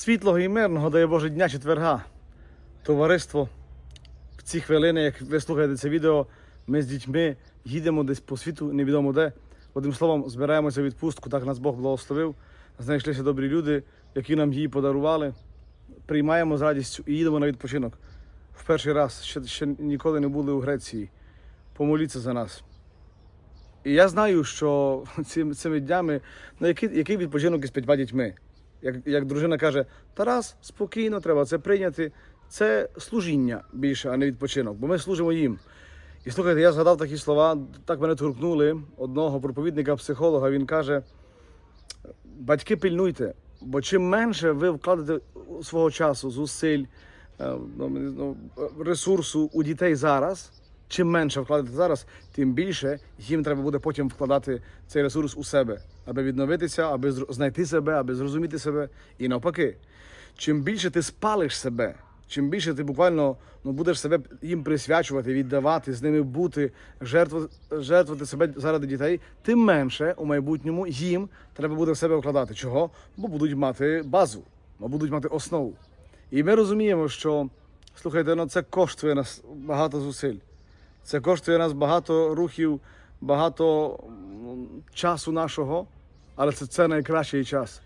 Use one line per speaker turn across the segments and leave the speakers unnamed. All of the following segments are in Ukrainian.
Світлого і мирного дає Боже дня четверга. Товариство в ці хвилини, як ви слухаєте це відео, ми з дітьми їдемо десь по світу, невідомо де. Одним словом, збираємося в відпустку, так нас Бог благословив. Знайшлися добрі люди, які нам її подарували. Приймаємо з радістю і їдемо на відпочинок. В перший раз ще, ще ніколи не були у Греції. Помоліться за нас. І я знаю, що цими, днями, ну який, який відпочинок із п'ятьма дітьми? Як, як дружина каже, Тарас, спокійно, треба це прийняти. Це служіння більше, а не відпочинок, бо ми служимо їм. І слухайте, я згадав такі слова, так мене торкнули одного проповідника, психолога. Він каже: батьки пильнуйте, бо чим менше ви вкладете свого часу, зусиль, е, ну, ну, ресурсу у дітей зараз, чим менше вкладете зараз, тим більше їм треба буде потім вкладати цей ресурс у себе, аби відновитися, аби знайти себе, аби зрозуміти себе. І навпаки, чим більше ти спалиш себе, чим більше ти буквально ну, будеш себе їм присвячувати, віддавати, з ними бути, жертвувати, жертвувати себе заради дітей, тим менше у майбутньому їм треба буде в себе вкладати. Чого? Бо будуть мати базу, бо будуть мати основу. І ми розуміємо, що слухайте, ну це коштує нас багато зусиль. Це коштує нас багато рухів, багато часу нашого, але це, це найкращий час,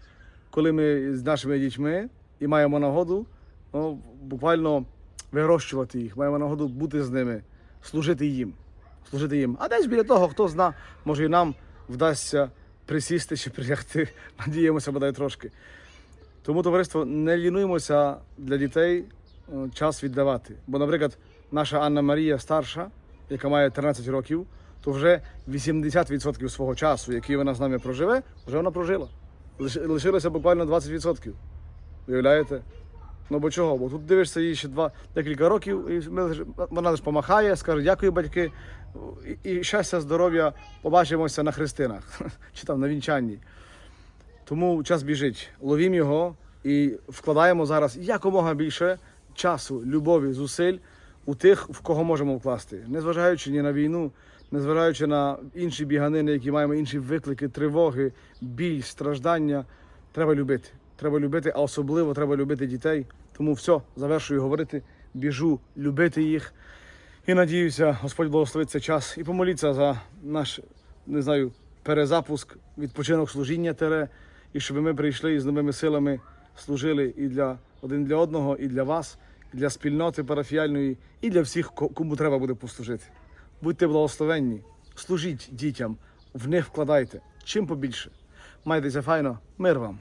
коли ми з нашими дітьми і маємо нагоду ну, буквально вирощувати їх, маємо нагоду бути з ними, служити їм. Служити їм. А десь біля того, хто зна, може і нам вдасться присісти чи прилягти, надіємося, бодай трошки. Тому, товариство, не лінуємося для дітей час віддавати. Бо, наприклад, наша Анна Марія старша, яка має 13 років, то вже 80% свого часу, який вона з нами проживе, вже вона прожила. Лишилося буквально 20%. Уявляєте? Ну бо чого? Бо тут дивишся їй ще два декілька років, і вона лише помахає, скаже дякую, батьки, і, щастя, здоров'я, побачимося на хрестинах чи там на вінчанні. Тому час біжить. Ловім його і вкладаємо зараз якомога більше часу, любові, зусиль у тих, в кого можемо вкласти, незважаючи ні на війну, незважаючи на інші біганини, які маємо інші виклики, тривоги, біль, страждання. Треба любити. Треба любити, а особливо треба любити дітей. Тому все, завершую говорити, біжу любити їх. І надіюся, Господь благословить цей час і помоліться за наш, не знаю, перезапуск, відпочинок служіння тере, і щоб ми прийшли і з новими силами служили і для один для одного, і для вас, для спільноти парафіальної, і для всіх, кому треба буде послужити. Будьте благословенні, служіть дітям, в них вкладайте чим побільше. Майтеся файно, мир вам.